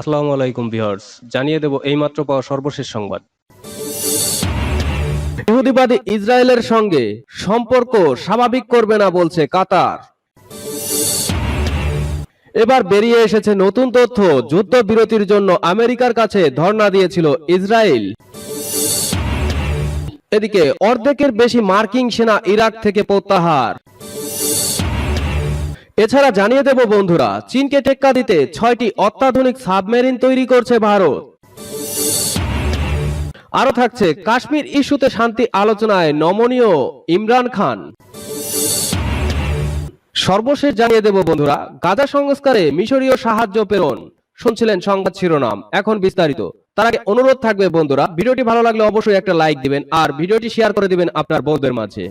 আসসালামু আলাইকুম ভিউয়ার্স, জানিয়ে দেব এইমাত্র পাওয়া সর্বশেষ সংবাদ। ইহুদিবাদী ইসরায়েলের সঙ্গে সম্পর্ক স্বাভাবিক করবে না বলছে কাতার। এবার বেরিয়ে এসেছে নতুন তথ্য, যুদ্ধবিরতির জন্য আমেরিকার কাছে ধর্ণা দিয়েছিল ইসরায়েল। এদিকে অর্ধেকের বেশি মার্কিং সেনা ইরাক থেকে প্রত্যাহার। এছাড়া জানিয়ে দেব বন্ধুরা, চীনকে টেক্কা দিতে ছয়টি অত্যাধুনিক সাবমেরিন তৈরি করছে ভারত। আরও থাকছে কাশ্মীর ইস্যুতে শান্তি আলোচনায় নমনীয় ইমরান খান। সর্বশেষ জানিয়ে দেব বন্ধুরা, গাজা সংস্কারে মিশরীয় সাহায্য প্রেরণ। শুনছিলেন সংবাদ শিরোনাম, এখন বিস্তারিত। তার আগে অনুরোধ থাকবে বন্ধুরা, ভিডিওটি ভালো লাগলে অবশ্যই একটা লাইক দিবেন আর ভিডিওটি শেয়ার করে দিবেন আপনার বন্ধুদের মাঝে।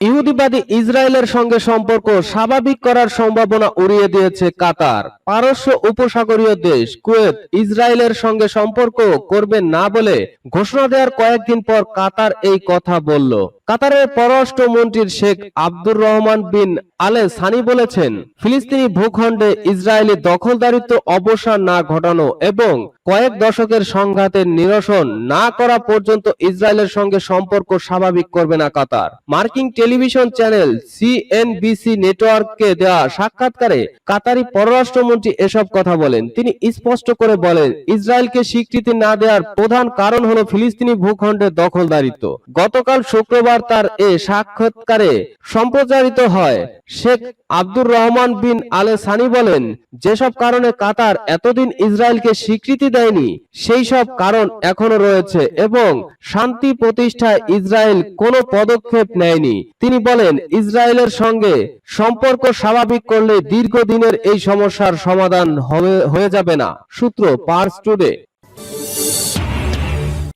ইহুদিবাদী ইসরায়েলের সঙ্গে সম্পর্ক স্বাভাবিক করার সম্ভাবনা উড়িয়ে দিয়েছে কাতার। পারস্য উপসাগরীয় দেশ কুয়েত ইসরায়েলের সঙ্গে সম্পর্ক করবে না বলে ঘোষণা দেওয়ার কয়েকদিন পর কাতার এই কথা বলল। কাতারের পররাষ্ট্রমন্ত্রীর শেখ আব্দুর রহমান বিন আলে সানি বলেছেন, ফিলিস্তিনি ভূখণ্ডে ইসরায়েলি দখলদারিত্ব অবসান না ঘটানো এবং কয়েক দশকের সংঘাতের নিরসন না করা পর্যন্ত ইসরায়েলের সঙ্গে সম্পর্ক স্বাভাবিক করবে না কাতার। মার্কিন টেলিভিশন চ্যানেল সিএনবিসি নেটওয়ার্ককে দেওয়া সাক্ষাৎকারে কাতারি পররাষ্ট্রমন্ত্রী এসব কথা বলেন। তিনি স্পষ্ট করে বলেন, ইসরায়েলকে স্বীকৃতি না দেওয়ার প্রধান কারণ হলো ফিলিস্তিনি ভূখণ্ডের দখলদারিত্ব। গতকাল শুক্রবার তার এ সাক্ষাৎকারে সম্প্রচারিত হয়। শেখ আব্দুর রহমান বিন আলে সানি বলেন, যেসব কারণে কাতার এতদিন ইসরায়েলকে স্বীকৃতি দেয়নি, সেই সব কারণ এখনও রয়েছে এবং শান্তি প্রতিষ্ঠায় ইসরায়েল কোনো পদক্ষেপ নেয়নি। তিনি বলেন, ইসরায়েলের সঙ্গে সম্পর্ক স্বাভাবিক করলে দীর্ঘদিনের এই সমস্যার সমাধান হবে- হয়ে যাবে না। সূত্র পার্স টুডে।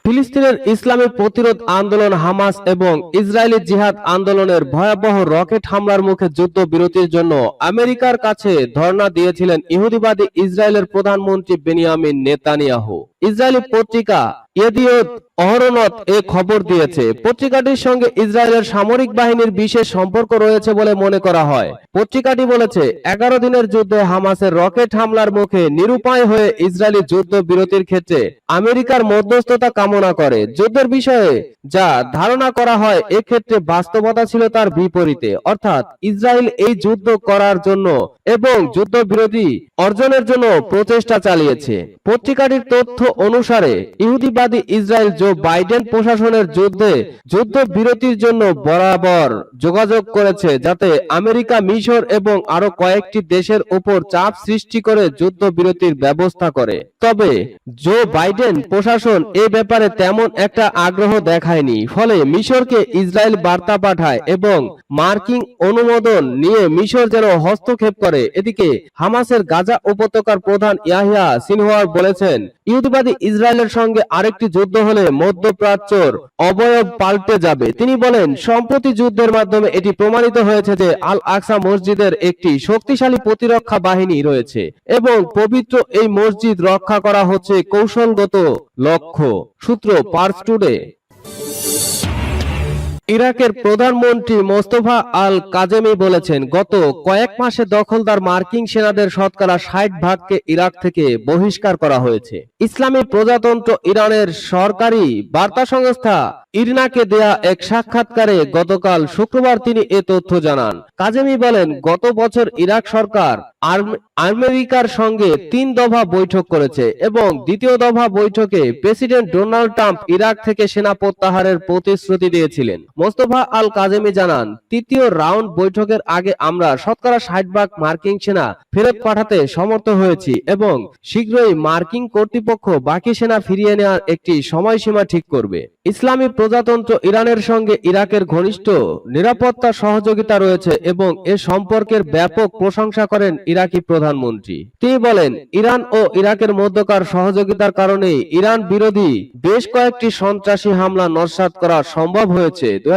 ফিলিস্তিনের ইসলামী প্রতিরোধ আন্দোলন হামাস এবং ইসরায়েলি জিহাদ আন্দোলনের ভয়াবহ রকেট হামলার মুখে যুদ্ধ বিরতির জন্য আমেরিকার কাছে ধর্ণা দিয়েছিলেন ইহুদিবাদী ইসরায়েলের প্রধানমন্ত্রী বেনিয়ামিন নেতানিয়াহু। ইসরায়েলি পত্রিকা অহরনত এ খবর দিয়েছে। পত্রিকাটির সঙ্গে ইসরায়েলের সামরিক বাহিনীর বিশেষ সম্পর্ক রয়েছে বলে মনে করা হয়। পত্রিকাটি বলেছে, এগারো দিনের যুদ্ধে হামাসের রকেট হামলার মুখে নিরুপায় হয়ে ইসরায়েলি যুদ্ধ বিরতির ক্ষেত্রে আমেরিকার মধ্যস্থতা কামনা করে। যুদ্ধের বিষয়ে যা ধারণা করা হয় এক্ষেত্রে বাস্তবতা ছিল তার বিপরীতে। অর্থাৎ, ইসরায়েল এই যুদ্ধ করার জন্য এবং যুদ্ধবিরতি অর্জনের জন্য প্রচেষ্টা চালিয়েছে। পত্রিকাটির তথ্য অনুসারে ইহুদিবাদী ইসরায়েল জো বাইডেন প্রশাসনের যুদ্ধে যুদ্ধ বিরতির জন্য বরাবর যোগাযোগ করেছে যাতে আমেরিকা মিশর এবং আরও কয়েকটি দেশের উপর চাপ সৃষ্টি করে যুদ্ধ বিরতির ব্যবস্থা করে। তবে জো বাইডেন প্রশাসন এ ব্যাপারে তেমন একটা আগ্রহ দেখায়নি, ফলে মিশরকে ইসরায়েল বার্তা পাঠায় এবং মার্কিন অনুমোদন নিয়ে মিশর যেন হস্তক্ষেপ করে। এদিকে হামাসের গাজা উপত্যকার প্রধান ইয়াহিয়া সিনওয়ার বলেছেন, ইহুদিবাদী ইসরায়েলের সঙ্গে আরেকটি যুদ্ধ হলে মধ্যপ্রাচ্যর অবয়ব পাল্টে যাবে। তিনি বলেন, সম্প্রতি যুদ্ধের মাধ্যমে এটি প্রমাণিত হয়েছে যে আল আকসা মসজিদের একটি শক্তিশালী প্রতিরক্ষা বাহিনী রয়েছে এবং পবিত্র এই মসজিদ রক্ষা করা হচ্ছে কৌশলগত লক্ষ্য। সূত্র পার্স টুডে। ইরাকের প্রধানমন্ত্রী মোস্তফা আল কাজেমি বলেছেন, গত কয়েক মাসে দখলদার মার্কিন সেনাদের শতকরা ষাট ভাগকে ইরাক থেকে বহিষ্কার করা হয়েছে। ইসলামী প্রজাতন্ত্র ইরানের সরকারি বার্তা সংস্থা ইরনাকে দেয়া এক সাক্ষাৎকারে গতকাল শুক্রবার তিনি এ তথ্য জানান। কাজেমি বলেন, গত বছর ইরাক সরকার আমেরিকার সঙ্গে তিন দফা বৈঠক করেছে এবং দ্বিতীয় দফা বৈঠকে প্রেসিডেন্ট ডোনাল্ড ট্রাম্প ইরাক থেকে সেনা প্রত্যাহারের প্রতিশ্রুতি দিয়েছিলেন। মোস্তফা আল কাজেমি জানান, তৃতীয় রাউন্ড বৈঠকের আগে আমরা শতকরা ষাট ভাগ মার্কিন সেনা ফেরত পাঠাতে সমর্থ হয়েছি এবং শীঘ্রই মার্কিন কর্তৃপক্ষ বাকি সেনা ফিরিয়ে নেওয়ার একটি সময়সীমা ঠিক করবে। ইসলামী প্রজাতন্ত্র ইরানের সঙ্গে ইরাকের ঘনিষ্ঠ নিরাপত্তা সহযোগিতা রয়েছে এবং এ সম্পর্কের ব্যাপক প্রশংসা করেন ইরাকি প্রধানমন্ত্রী। তিনি বলেন, ইরান ও ইরাকের মধ্যকার সহযোগিতার কারণে ইরান বিরোধী বেশ কয়েকটি সন্ত্রাসী হামলা নস্যাৎ করা সম্ভব হয়েছে। দুই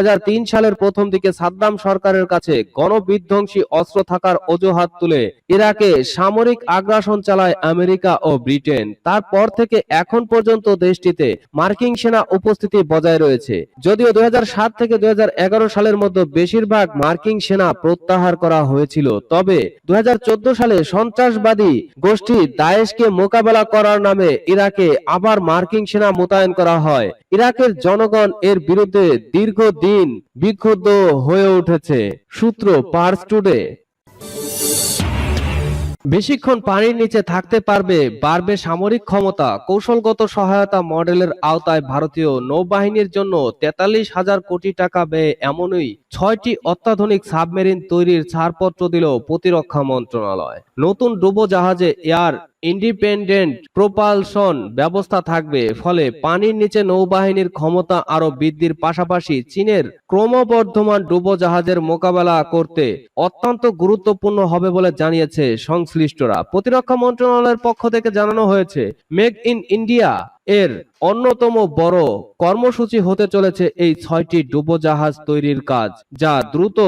সালের প্রথম দিকে সাদ্দাম সরকারের কাছে গণবিধ্বংসী অস্ত্র থাকার অজুহাত তুলে ইরাকে সামরিক আগ্রাসন চালায় আমেরিকা ও ব্রিটেন। তারপর থেকে এখন পর্যন্ত দেশটিতে মার্কিন সেনা উপস্থিতি বজায় রয়েছে। যদিও দুই হাজার সাত থেকে দু হাজার এগারো সালের মধ্যে বেশিরভাগ মার্কিন সেনা প্রত্যাহার করা হয়েছিল, তবে দুই হাজার চোদ্দ সালে সন্ত্রাসবাদী গোষ্ঠী দায়েশকে মোকাবেলা করার নামে ইরাকে আবার মার্কিন সেনা মোতায়েন করা হয়। ইরাকের জনগণ এর বিরুদ্ধে দীর্ঘদিন বিক্ষুব্ধ হয়ে উঠেছে, সূত্র পার্স টুডে। বেশিক্ষণ পানির নিচে থাকতে পারবে বাড়বে সামরিক ক্ষমতা, কৌশলগত সহায়তা মডেলের আওতায় ভারতীয় নৌবাহিনীর জন্য তেতাল্লিশ হাজার কোটি টাকা ব্যয়ে এমনই ছয়টি অত্যাধুনিক সাবমেরিন তৈরির ছাড়পত্র দিল প্রতিরক্ষা মন্ত্রণালয়। নতুন ডুবোজাহাজে এয়ার ইন্ডিপেন্ডেন্ট প্রোপালশন ব্যবস্থা থাকবে, ফলে পানির নিচে নৌবাহিনীর ক্ষমতা আরও বৃদ্ধির পাশাপাশি চীনের ক্রমবর্ধমান ডুবোজাহাজের মোকাবেলা করতে অত্যন্ত গুরুত্বপূর্ণ হবে বলে জানিয়েছে সংশ্লিষ্টরা। প্রতিরক্ষা মন্ত্রণালয়ের পক্ষ থেকে জানানো হয়েছে, মেক ইন ইন্ডিয়া এর অন্যতম বড় কর্মসূচি হতে চলেছে এই ছয়টি ডুবোজাহাজ তৈরির কাজ, যা দ্রুত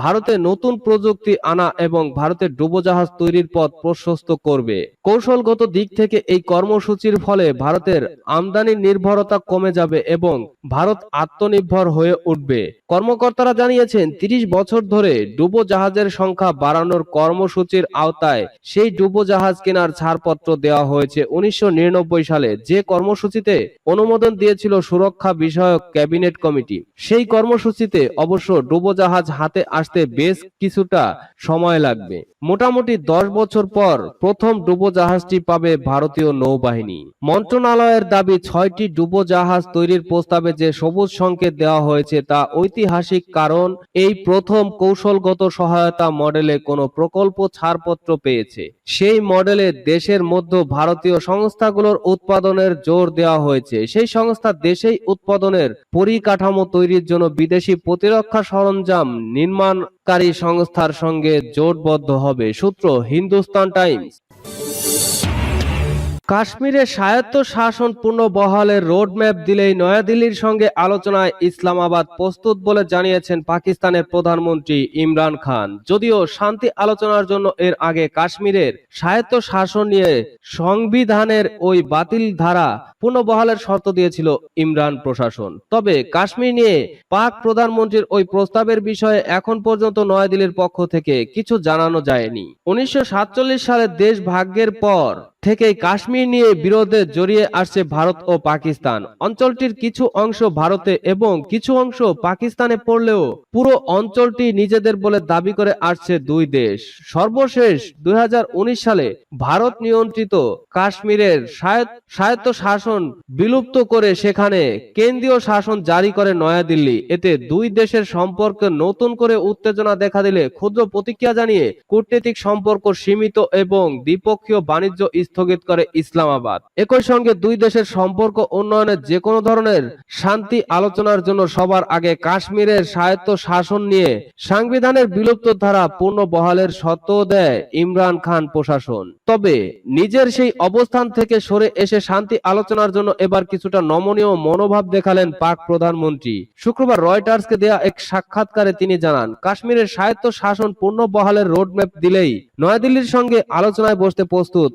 ভারতে নতুন প্রযুক্তি আনা এবং ভারতের ডুবোজাহাজ তৈরির পথ প্রশস্ত করবে। কৌশলগত দিক থেকে এই কর্মসূচির ফলে ভারতের আমদানি নির্ভরতা কমে যাবে এবং ভারত আত্মনির্ভর হয়ে উঠবে। কর্মকর্তারা জানিয়েছেন, তিরিশ বছর ধরে ডুবোজাহাজের সংখ্যা বাড়ানোর কর্মসূচির আওতায় সেই ডুবোজাহাজ কেনার ছাড়পত্র দেওয়া হয়েছে। উনিশশো নিরানব্বই সালে যে কর্মসূচিতে অনুমোদন দিয়েছিল সুরক্ষা বিষয়ক ক্যাবিনেট কমিটি। সেই কর্মসূচিতে অবশ্য ডুবোজাহাজ হাতে আসতে বেশ কিছুটা সময় লাগবে। মোটামুটি দশ বছর পর প্রথম ডুবোজাহাজটি পাবে ভারতীয় নৌবাহিনী। মন্ত্রণালয়ের দাবি, ছয়টি ডুবোজাহাজ তৈরির প্রস্তাবে যে সবুজ সংকেত দেওয়া হয়েছে তা ঐতিহাসিক কারণ, এই প্রথম কৌশলগত সহায়তা মডেলে কোনো প্রকল্প ছাড়পত্র পেয়েছে। সেই মডেলে দেশের মধ্যে ভারতীয় সংস্থাগুলোর উৎপাদনের জোর দেওয়া হয়েছে। সেই সংস্থা দেশেই উৎপাদনের পরিকাঠামো তৈরির জন্য বিদেশি প্রতিরক্ষা সরঞ্জাম নির্মাণকারী সংস্থার সঙ্গে জোটবদ্ধ হবে, সূত্র হিন্দুস্তান টাইমস। কাশ্মীরে স্বায়ত্ত শাসন পূর্ণ বহালের রোডম্যাপ দিলেই নয়াদিল্লির সঙ্গে আলোচনায় ইসলামাবাদ প্রস্তুত বলে জানিয়েছেন পাকিস্তানের প্রধানমন্ত্রী ইমরান খান। যদিও শান্তি আলোচনার জন্য এর আগে কাশ্মীরের স্বায়ত্ত শাসন নিয়ে সংবিধানের ওই বাতিল ধারা পুনঃবহালের শর্ত দিয়েছিল ইমরান প্রশাসন। তবে কাশ্মীর নিয়ে পাক প্রধানমন্ত্রীর ওই প্রস্তাবের বিষয়ে এখন পর্যন্ত নয়াদিল্লির পক্ষ থেকে কিছু জানানো যায়নি। উনিশশো সাতচল্লিশ সালে দেশ ভাগ্যের পর থেকেই কাশ্মীর নিয়ে বিরোধে জড়িয়ে আসছে ভারত ও পাকিস্তান। অঞ্চলটির কিছু অংশ ভারতে এবং কিছু অংশ পাকিস্তানে পড়লেও পুরো অঞ্চলটি নিজেদের বলে দাবি করে আসছে দুই দেশ। সর্বশেষ দুই সালে ভারত নিয়ন্ত্রিত কাশ্মীরের স্বায়ত্ত শাসন বিলুপ্ত করে সেখানে কেন্দ্রীয় শাসন জারি করে নয়াদিল্লি। এতে দুই দেশের সম্পর্কে নতুন করে উত্তেজনা দেখা দিলে ক্ষুদ্র প্রতিক্রিয়া জানিয়ে কূটনৈতিক সম্পর্ক সীমিত এবং দ্বিপক্ষীয় বাণিজ্য স্থগিত করে ইসলামাবাদ। একই সঙ্গে দুই দেশের সম্পর্ক উন্নয়নের যে কোনো ধরনের শান্তি আলোচনার জন্য সবার আগে কাশ্মীরের স্বায়ত্ত শাসন নিয়ে সাংবিধানের বিলুপ্ত ধারা পূর্ণ বহালের সত্য দেয় ইমরান খান প্রশাসন। তবে নিজের সেই অবস্থান থেকে সরে এসে শান্তি আলোচনার জন্য এবার কিছুটা নমনীয় মনোভাব দেখালেন পাক প্রধানমন্ত্রী। শুক্রবার রয়টার্সকে দেয়া এক সাক্ষাৎকারে তিনি জানান, কাশ্মীরের স্বায়ত্ত শাসন পূর্ণ বহালের রোডম্যাপ দিলেই নয়াদিল্লির সঙ্গে আলোচনায় বসতে প্রস্তুত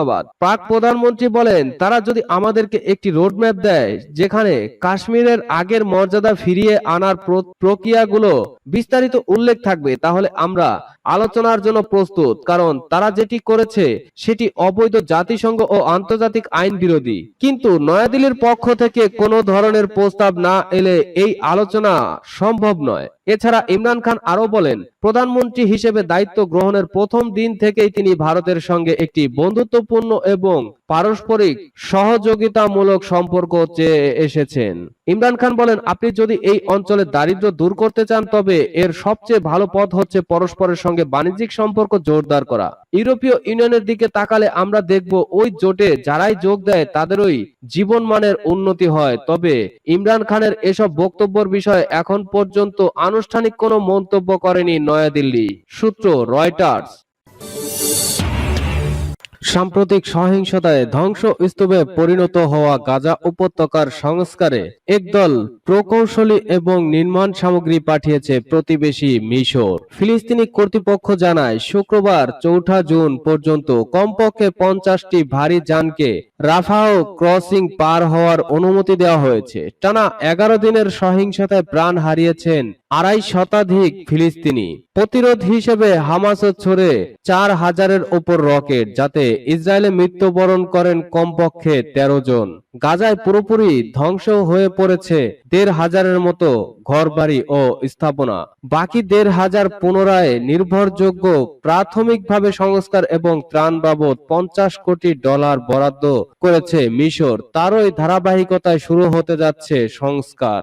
ইসলামাবাদ। পাক প্রধানমন্ত্রী বলেন, তারা যদি আমাদেরকে একটি রোডম্যাপ দেয়, যেখানে কাশ্মীরের আগের মর্যাদা ফিরিয়ে আনার প্রক্রিয়াগুলো বিস্তারিত উল্লেখ থাকবে, তাহলে আমরা আলোচনার জন্য প্রস্তুত, কারণ তারা যেটি করেছে, সেটি অবৈধ জাতিসংঘ ও আন্তর্জাতিক আইন বিরোধী। কিন্তু নয়াদিল্লির পক্ষ থেকে কোনো ধরনের প্রস্তাব না এলে এই আলোচনা সম্ভব নয়। এছাড়া ইমরান খান আরও বলেন, প্রধানমন্ত্রী হিসেবে দায়িত্ব গ্রহণের প্রথম দিন থেকেই তিনি ভারতের সঙ্গে একটি বন্ধুত্বপূর্ণ এবং পারস্পরিক সহযোগিতামূলক সম্পর্ক চেয়ে এসেছেন। ইমরান খান বলেন, আপনি যদি এই অঞ্চলের দারিদ্র দূর করতে চান, তবে এর সবচেয়ে ভালো পথ হচ্ছে পরস্পরের সঙ্গে বাণিজ্যিক সম্পর্ক জোরদার করা। ইউরোপীয় ইউনিয়নের দিকে তাকালে আমরা দেখব, ওই জোটে যারাই যোগ দেয়, তাদেরই জীবনমানের উন্নতি হয়। তবে ইমরান খানের এসব বক্তব্যের বিষয়ে এখন পর্যন্ত আনুষ্ঠানিক কোনো মন্তব্য করেনি নয়াদিল্লি। সূত্র রয়টার্স। সাম্প্রতিক সহিংসতায় ধ্বংস স্তূপে পরিণত হওয়া গাজা উপত্যকার সংস্কারে একদল প্রকৌশলী এবং নির্মাণ সামগ্রী পাঠিয়েছে প্রতিবেশী মিশর। ফিলিস্তিনি কর্তৃপক্ষ জানায়, শুক্রবার চৌঠা জুন পর্যন্ত কমপক্ষে পঞ্চাশটি ভারী যানকে রাফাহ ক্রসিং পার হওয়ার অনুমতি দেওয়া হয়েছে। টানা এগারো দিনের সহিংসতায় প্রাণ হারিয়েছেন আড়াই শতাধিক ফিলিস্তিনি। প্রতিরোধ হিসেবে হামাস ছড়ে চার হাজারের ওপর রকেট, যাতে ইসরায়েলে মৃত্যুবরণ করেন কমপক্ষে তেরো জন। গাজায় পুরোপুরি ধ্বংস হয়ে পড়েছে দেড় হাজারের মতো ঘরবাড়ি ও স্থাপনা। বাকি দেড় হাজার পুনরায় নির্ভরযোগ্য প্রাথমিকভাবে সংস্কার এবং ত্রাণ বাবদ পঞ্চাশ কোটি ডলার বরাদ্দ করেছে মিশর। তারই ধারাবাহিকতায় শুরু হতে যাচ্ছে সংস্কার।